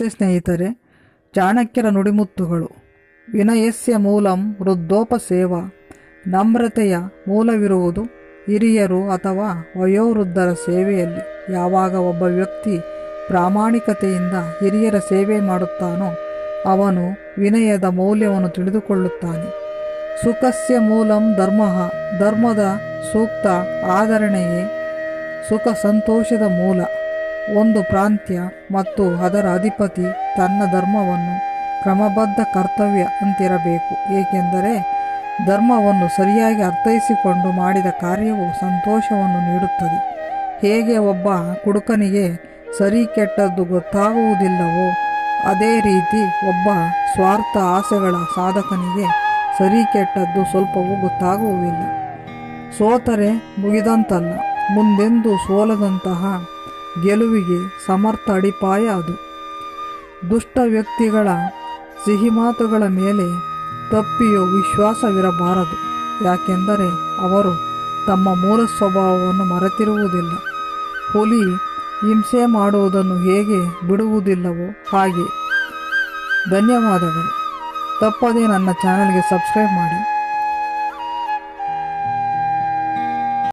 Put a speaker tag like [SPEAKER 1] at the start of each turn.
[SPEAKER 1] ನಮಸ್ತೆ ಸ್ನೇಹಿತರೆ, ಚಾಣಕ್ಯರ ನುಡಿಮುತ್ತುಗಳು. ವಿನಯಸ್ಯ ಮೂಲಂ ವೃದ್ಧೋಪಸೇವ. ನಮ್ರತೆಯ ಮೂಲವಿರುವುದು ಹಿರಿಯರು ಅಥವಾ ವಯೋವೃದ್ಧರ ಸೇವೆಯಲ್ಲಿ. ಯಾವಾಗ ಒಬ್ಬ ವ್ಯಕ್ತಿ ಪ್ರಾಮಾಣಿಕತೆಯಿಂದ ಹಿರಿಯರ ಸೇವೆ ಮಾಡುತ್ತಾನೋ, ಅವನು ವಿನಯದ ಮೌಲ್ಯವನ್ನು ತಿಳಿದುಕೊಳ್ಳುತ್ತಾನೆ. ಸುಖಸ್ಯ ಮೂಲಂ ಧರ್ಮ. ಧರ್ಮದ ಸೂಕ್ತ ಆಧರಣೆಯೇ ಸುಖ ಸಂತೋಷದ ಮೂಲ. ಒಂದು ಪ್ರಾಂತ್ಯ ಮತ್ತು ಅದರ ಅಧಿಪತಿ ತನ್ನ ಧರ್ಮವನ್ನು ಕ್ರಮಬದ್ಧ ಕರ್ತವ್ಯ ಅಂತಿರಬೇಕು. ಏಕೆಂದರೆ ಧರ್ಮವನ್ನು ಸರಿಯಾಗಿ ಅರ್ಥೈಸಿಕೊಂಡು ಮಾಡಿದ ಕಾರ್ಯವು ಸಂತೋಷವನ್ನು ನೀಡುತ್ತದೆ. ಹೇಗೆ ಒಬ್ಬ ಕುಡುಕನಿಗೆ ಸರಿ ಕೆಟ್ಟದ್ದು ಗೊತ್ತಾಗುವುದಿಲ್ಲವೋ, ಅದೇ ರೀತಿ ಒಬ್ಬ ಸ್ವಾರ್ಥ ಆಸೆಗಳ ಸಾಧಕನಿಗೆ ಸರಿ ಕೆಟ್ಟದ್ದು ಸ್ವಲ್ಪವೂ ಗೊತ್ತಾಗುವುದಿಲ್ಲ. ಸೋತರೆ ಮುಗಿದಂತಲ್ಲ, ಮುಂದೆಂದು ಸೋಲದಂತಹ ಗೆಲುವಿಗೆ ಸಮರ್ಥ ಅಡಿಪಾಯ ಅದು ದುಷ್ಟ ವ್ಯಕ್ತಿಗಳ ಸಿಹಿ ಮಾತುಗಳ ಮೇಲೆ ತಪ್ಪಿಯೋ ವಿಶ್ವಾಸವಿರಬಾರದು. ಯಾಕೆಂದರೆ ಅವರು ತಮ್ಮ ಮೂಲ ಸ್ವಭಾವವನ್ನು ಮರೆತಿರುವುದಿಲ್ಲ. ಹುಲಿ ಹಿಂಸೆ ಮಾಡುವುದನ್ನು ಹೇಗೆ ಬಿಡುವುದಿಲ್ಲವೋ ಹಾಗೆ. ಧನ್ಯವಾದಗಳು. ತಪ್ಪದೇ ನನ್ನ ಚಾನಲ್ಗೆ ಸಬ್ಸ್ಕ್ರೈಬ್ ಮಾಡಿ.